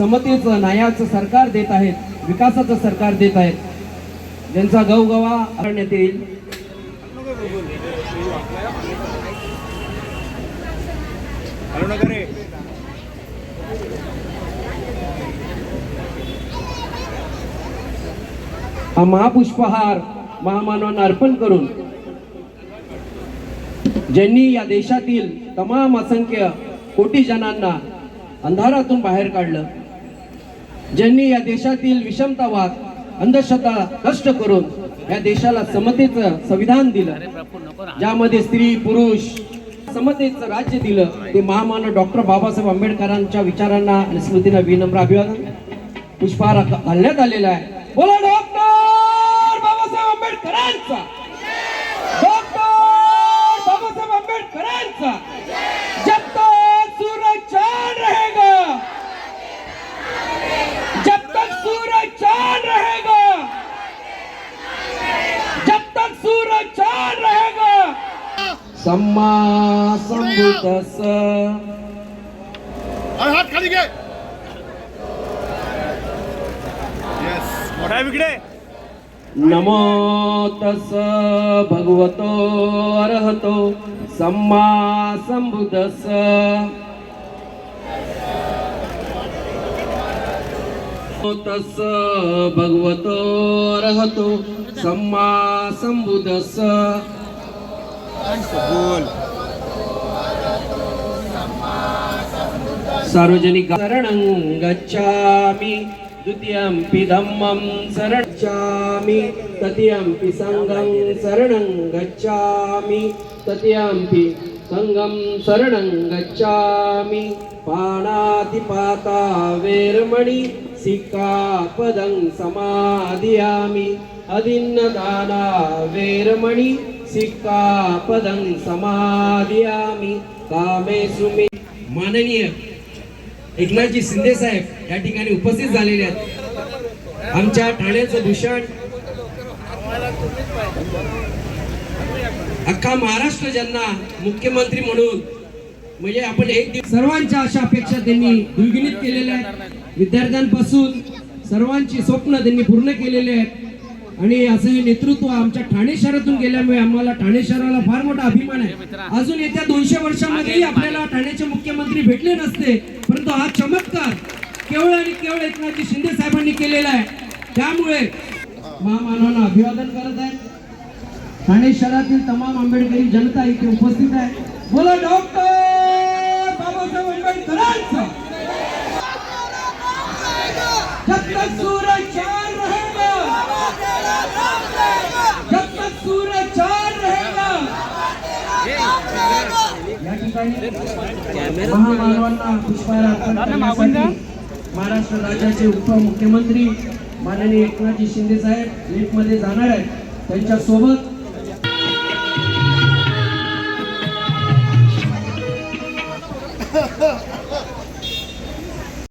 समतेचं न्यायाचं सरकार देत आहेत विकासाचं सरकार देत आहेत. ज्यांचा गवगवा करण्यात येईल. हा महापुष्पहार महामानवांना अर्पण करून ज्यांनी या देशातील तमाम असंख्य कोटी जणांना अंधारातून बाहेर काढलं ज्यांनी या देशातील विषमतावाद अंधश्रद्धा नष्ट करून या देशाला समतेचं संविधान दिलं ज्यामध्ये स्त्री पुरुष समतेचं राज्य दिलं ते महामानव डॉक्टर बाबासाहेब आंबेडकरांच्या विचारांना आणि स्मृतींना विनम्र अभिवादन. पुष्पहार घालण्यात आलेला आहे. बोला डॉक्टर बाबासाहेब आंबेडकरांचा! सम्मा संबुतस अरे हात खाली घे। इकडे. नमो तस भगवतो अर्हतो सम्मा संबुदस नमो तस भगवतो अर्हतो सम्मा संबुदस बोल. सार्वजनिक शरणं गच्छामि. द्वितीयम्पि धम्मं शरणच्छामि तृतीयं पि सङ्गं शरणं गच्छामि. तृतीयम्पि सङ्गं शरणं गच्छामि. पाणातिपाता वेरमणि सिक्कापदं समाधियामि. अदिन्नदाना वेरमणि सिक्कापदं समाधियामि कामेषु मे माननीय एकनाथजी शिंदे साहेब या ठिकाणी उपस्थित झालेले आहेत. आमच्या ठाण्याचं भूषण अख्खा महाराष्ट्र ज्यांना मुख्यमंत्री म्हणून म्हणजे आपण एक दिवस सर्वांच्या अशा अपेक्षा त्यांनी द्विगुणित केलेल्या आहेत. विद्यार्थ्यांपासून सर्वांची स्वप्न त्यांनी पूर्ण केलेली आहेत. आणि असं हे नेतृत्व आमच्या ठाणे शहरातून गेल्यामुळे आम्हाला ठाणे शहराला फार मोठा अभिमान आहे अजून येत्या दोनशे वर्षामध्येही आपल्याला ठाण्याचे मुख्यमंत्री भेटले नसते परंतु हा चमत्कार केवळ आणि केवळ एकनाथजी शिंदे साहेबांनी केलेला आहे त्यामुळे महामानवांना अभिवादन करत आहे ठाणे शहरातील तमाम आंबेडकरी जनता इथे उपस्थित आहे बोला डॉक्टर बाबासाहेब आंबेडकरांचा ठिकाणी महामानवांना पुष्पहार अर्पण करण्यासाठी महाराष्ट्र राज्याचे उपमुख्यमंत्री माननीय एकनाथजी शिंदे साहेब लीटमध्ये जाणार आहेत. त्यांच्यासोबत